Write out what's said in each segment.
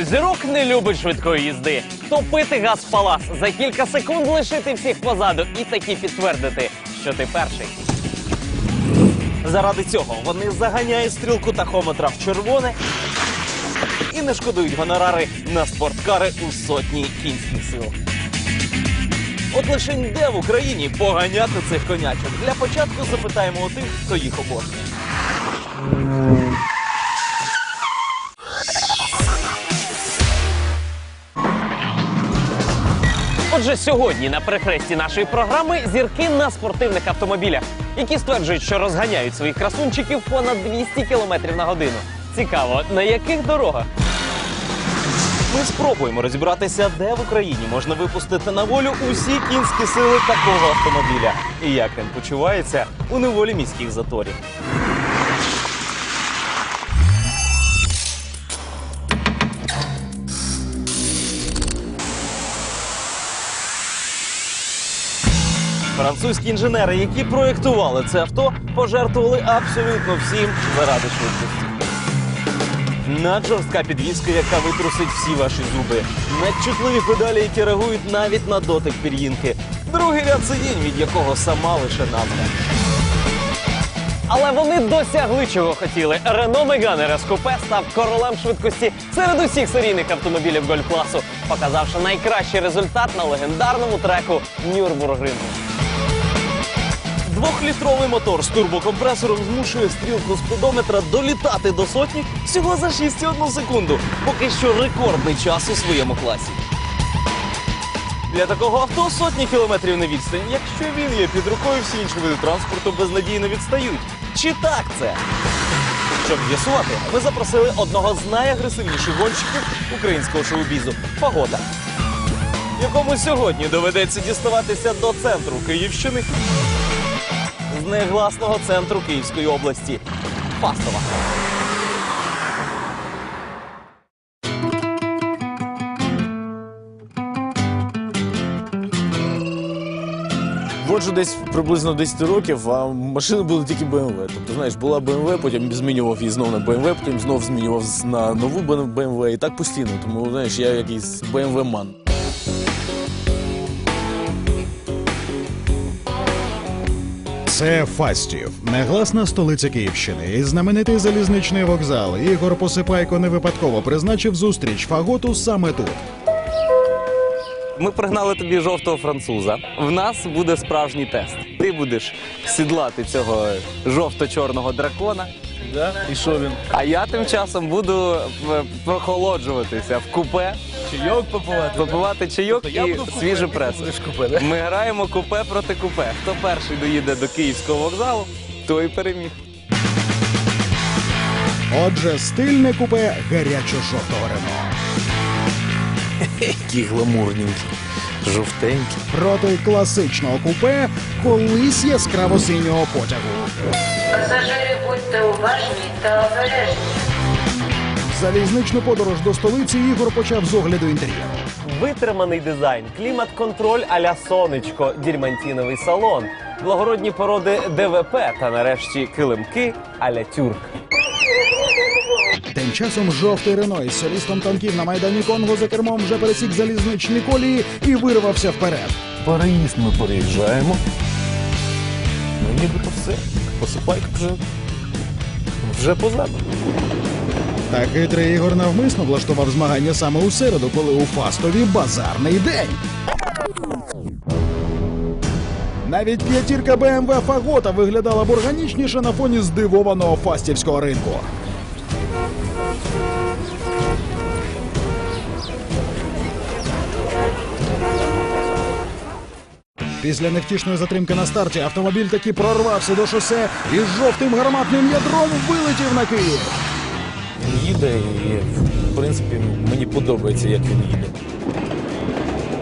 Хто з зірок не любить швидкої їзди. Топити газ палас, за кілька секунд лишити всіх позаду і таки підтвердити, що ти перший. Заради цього вони заганяють стрілку тахометра в червоне і не шкодують гонорари на спорткари у сотні кінських сил. От лише де в Україні поганяти цих конячок? Для початку запитаємо у тих, хто їх обожнює. Отже, сьогодні на перехресті нашої програми зірки на спортивних автомобілях, які стверджують, що розганяють своїх красунчиків понад 200 км на годину. Цікаво, на яких дорогах? Ми спробуємо розібратися, де в Україні можна випустити на волю усі кінські сили такого автомобіля і як він почувається у неволі міських заторів. Французькі інженери, які проєктували це авто, пожертвували абсолютно всім заради швидкості. Наджорстка підвізка, яка витрусить всі ваші зуби. Надчутливі педалі, які реагують навіть на дотик пір'їнки. Другий ряд сидінь, від якого сама лише назва. Але вони досягли чого хотіли. Рено Меган РС Купе став королем швидкості серед усіх серійних автомобілів гольф-класу, показавши найкращий результат на легендарному треку Нюрбургрингу. Двохлітровий мотор з турбокомпресором змушує стрілку спідометра долітати до сотні всього за 6,1 секунду. Поки що рекордний час у своєму класі. Для такого авто сотні кілометрів на відстань. Якщо він є під рукою, всі інші види транспорту безнадійно відстають. Чи так це? Щоб з'ясувати, ми запросили одного з найагресивніших гонщиків українського шоу-бізу Погода, якому сьогодні доведеться діставатися до центру Київщини негласного центру Київської області Фастова. Воджу десь приблизно 10 років, а машини були тільки BMW. Тобто, знаєш, була BMW, потім змінював її знов на BMW, потім знов змінював на нову BMW і так постійно. Тому, знаєш, я якийсь BMW-ман. Це Фастів, негласна столиця Київщини і знаменитий залізничний вокзал. Ігор Посипайко не випадково призначив зустріч фаготу саме тут. Ми пригнали тобі жовтого француза. В нас буде справжній тест. Ти будеш сідлати цього жовто-чорного дракона. Да? І що він? А я тим часом буду е, прохолоджуватися в купе, Чайок попивати? попивати чайок Тобто я і буду в купе, свіжу ти пресу. будеш купе, да? Ми граємо купе проти купе. Хто перший доїде до київського вокзалу, той переміг. Отже, стильне купе гарячо-жовтого Рено. Які гламурненькі, жовтенькі. Проти класичного купе колись яскраво синього потягу. Пасажири, будьте уважні та обережні. Залізничну подорож до столиці Ігор почав з огляду інтер'єру. Витриманий дизайн, клімат-контроль а-ля сонечко, дірмантіновий салон, благородні породи ДВП та нарешті килимки а-ля тюрк. Тим часом жовтий Рено із солістом танків на майдані Конго за кермом вже пересік залізничні колії і вирвався вперед. Переїзд ми переїжджаємо. Ну нібито все. Посипайка вже, вже позаду. Та хитрий Ігор навмисно влаштував змагання саме у середу, коли у Фастові базарний день. Навіть п'ятірка БМВ Фагота виглядала б органічніше на фоні здивованого фастівського ринку. Після невтішної затримки на старті автомобіль таки прорвався до шосе і з жовтим гарматним ядром вилетів на Київ. Він їде і, в принципі, мені подобається, як він їде.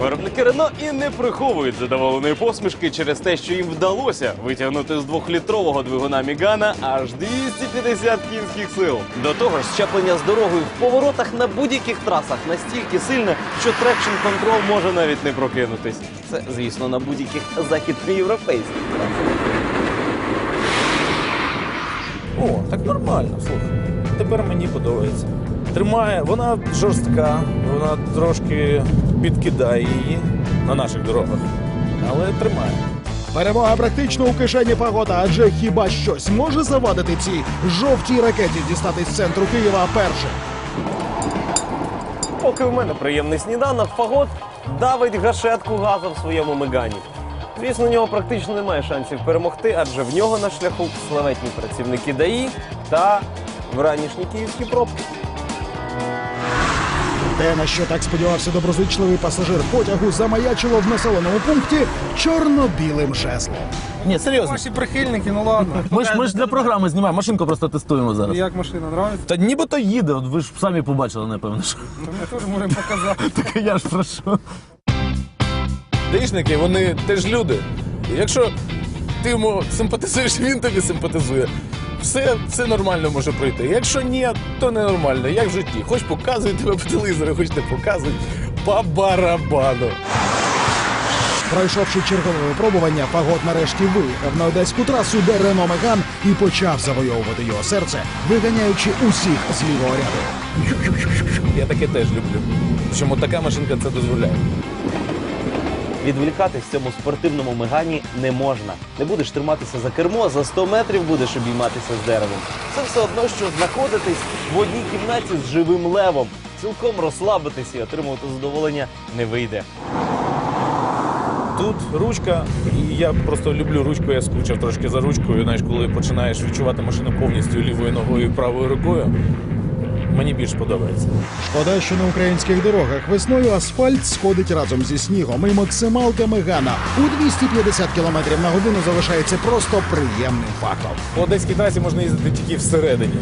Виробники Рено і не приховують задоволеної посмішки через те, що їм вдалося витягнути з двохлітрового двигуна Мігана аж 250 кінських сил. До того ж, щеплення з дорогою в поворотах на будь-яких трасах настільки сильне, що трекшн контрол може навіть не прокинутись. Це, звісно, на будь-яких західноєвропейських трасах. О, так нормально, слухай. Тепер мені подобається. Тримає, вона жорстка, вона трошки підкидає її на наших дорогах, але тримає. Перемога практично у кишені Фагота, адже хіба щось може завадити цій жовтій ракеті дістатись з центру Києва першим? Поки в мене приємний сніданок, фагот давить гашетку газу в своєму мегані. Звісно, у нього практично немає шансів перемогти, адже в нього на шляху славетні працівники ДАІ та вранішні київські пробки. Те, на що так сподівався доброзичливий пасажир потягу, замаячило в населеному пункті чорно-білим жезлом. Ні, серйозно. Ваші прихильники, ну ладно. Ми ж, ми ж для програми знімаємо, машинку просто тестуємо зараз. Як машина нравиться, Та нібито їде, от ви ж самі побачили, напевно. Що. то ми теж можемо показати. Так я ж прошу. Даїшники, вони теж люди. І Якщо ти йому симпатизуєш, він тобі симпатизує. Все, все нормально може пройти. Якщо ні, то ненормально, як в житті. Хоч показують тебе по телевізору, хоч не показують. По барабану. Пройшовши чергове випробування, Фагот нарешті виїхав на одеську трасу, де Рено Меган і почав завойовувати його серце, виганяючи усіх з лівого ряду. Я таке теж люблю. Чому така машинка це дозволяє. Відволікатись в цьому спортивному мегані не можна. Не будеш триматися за кермо, за 100 метрів будеш обійматися з деревом. Це все одно, що знаходитись в одній кімнаті з живим левом. Цілком розслабитись і отримувати задоволення не вийде. Тут ручка, і я просто люблю ручку, я скучив трошки за ручкою. Знаєш, коли починаєш відчувати машину повністю лівою ногою і правою рукою. Мені більш подобається. Шкода, що на українських дорогах весною асфальт сходить разом зі снігом, і максималка Мегана у 250 км на годину залишається просто приємним фактом. По одеській трасі можна їздити тільки всередині.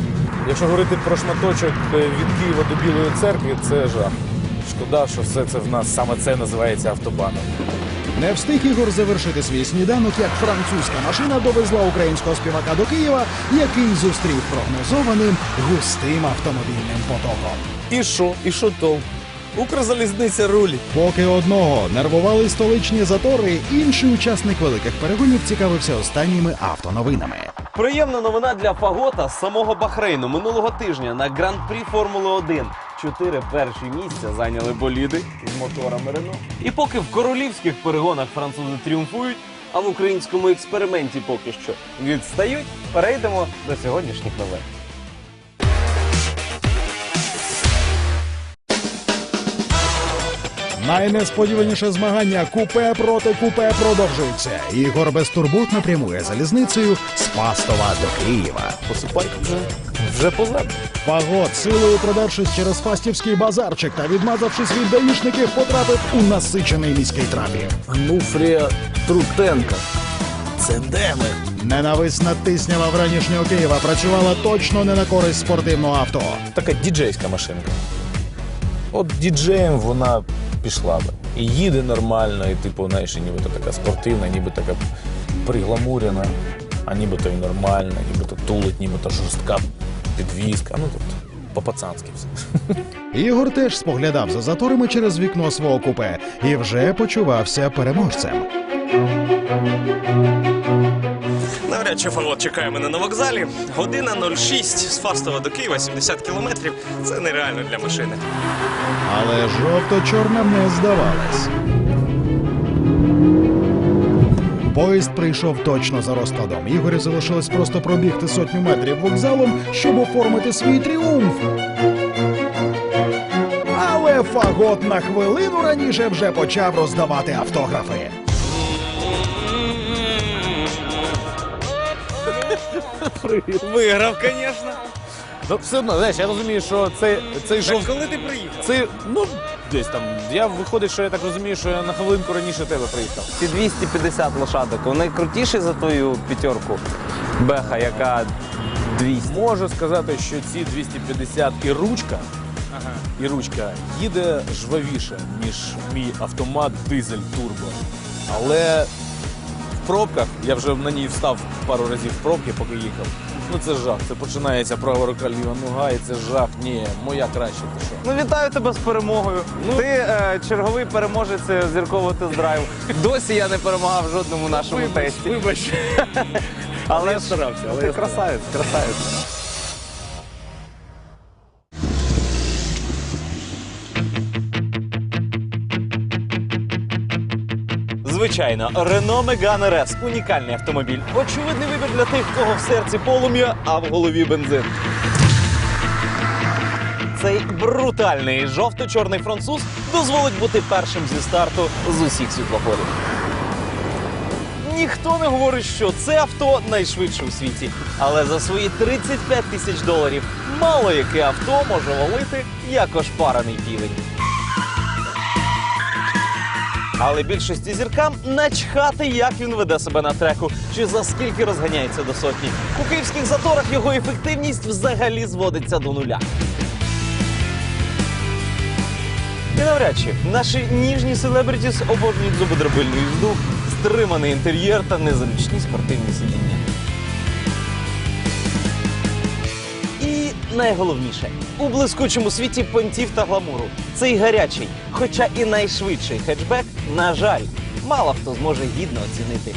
Якщо говорити про шматочок е, від Києва до Білої церкви, це жах. Шкода, що все це в нас саме це називається автобаном. Не встиг Ігор завершити свій сніданок, як французька машина довезла українського співака до Києва, який зустрів прогнозованим густим автомобільним потоком. І що? І що то? Укрзалізниця рулі. Поки одного нервували столичні затори, інший учасник великих перегонів цікавився останніми автоновинами. Приємна новина для Фагота з самого Бахрейну. Минулого тижня на гран-прі Формули 1 чотири перші місця зайняли боліди з моторами Рено. І поки в королівських перегонах французи тріумфують, а в українському експерименті поки що відстають, перейдемо до сьогоднішніх новин. Найнесподіваніше змагання купе проти купе продовжується. Ігор безтурботно прямує залізницею з Пастова до Києва. Посипай вже. Вже позаду. Фагот, силою продавшись через фастівський базарчик та відмазавшись від даїшників, потрапив у насичений міський трафік. Нуфрія Трутенка. Це де ми? Ненависна тиснява вранішнього Києва працювала точно не на користь спортивного авто. Така діджейська машинка. От діджеєм вона пішла би. І їде нормально, і типу, знаєш, і нібито така спортивна, ніби така пригламурена, а нібито і нормальна, нібито тулить, нібито жорстка підвізка. Ну тобто, по-пацанськи все. Ігор теж споглядав за заторами через вікно свого купе і вже почувався переможцем. Навряд чи фавот чекає мене на вокзалі. Година 06 з Фастова до Києва, 70 кілометрів. Це нереально для машини. Але жовто-чорна не здавалась. Поїзд прийшов точно за розкладом. Ігорю залишилось просто пробігти сотню метрів вокзалом, щоб оформити свій тріумф. Але фагот на хвилину раніше вже почав роздавати автографи. Виграв, звісно. Ну, все одно, знаєш, я розумію, що цей, цей Так коли ти приїхав? Це, ну, десь там. Я виходить, що я так розумію, що я на хвилинку раніше тебе приїхав. Ці 250 лошадок, вони крутіші за твою п'ятерку Беха, яка 200. Можу сказати, що ці 250 і ручка, і ручка їде жвавіше, ніж мій автомат дизель турбо. Але в пробках, я вже на ній встав пару разів в пробки, поки їхав. Ну це жах. Це починається права рука, ліва нога, і це жах. Ні, моя краще ти що. Ну вітаю тебе з перемогою. Ти е, черговий переможець е, зіркового тест-драйву. Досі я не перемагав в жодному нашому тесті. Вибач. Але я старався, але ти я красавець, красавець. Звичайно, Renault Megane RS – унікальний автомобіль. Очевидний вибір для тих, кого в серці полум'я, а в голові бензин. Цей брутальний жовто-чорний француз дозволить бути першим зі старту з усіх світлофорів. Ніхто не говорить, що це авто найшвидше у світі. Але за свої 35 тисяч доларів мало яке авто може валити як ошпарений півень. Але більшості зіркам начхати, як він веде себе на треку, чи за скільки розганяється до сотні. У київських заторах його ефективність взагалі зводиться до нуля. І навряд чи наші ніжні селебритіс обожнюють зубодробильну їзду, стриманий інтер'єр та незручні спортивні сидіння. Найголовніше. У блискучому світі понтів та гламуру. Цей гарячий, хоча і найшвидший хетчбек, на жаль, мало хто зможе гідно оцінити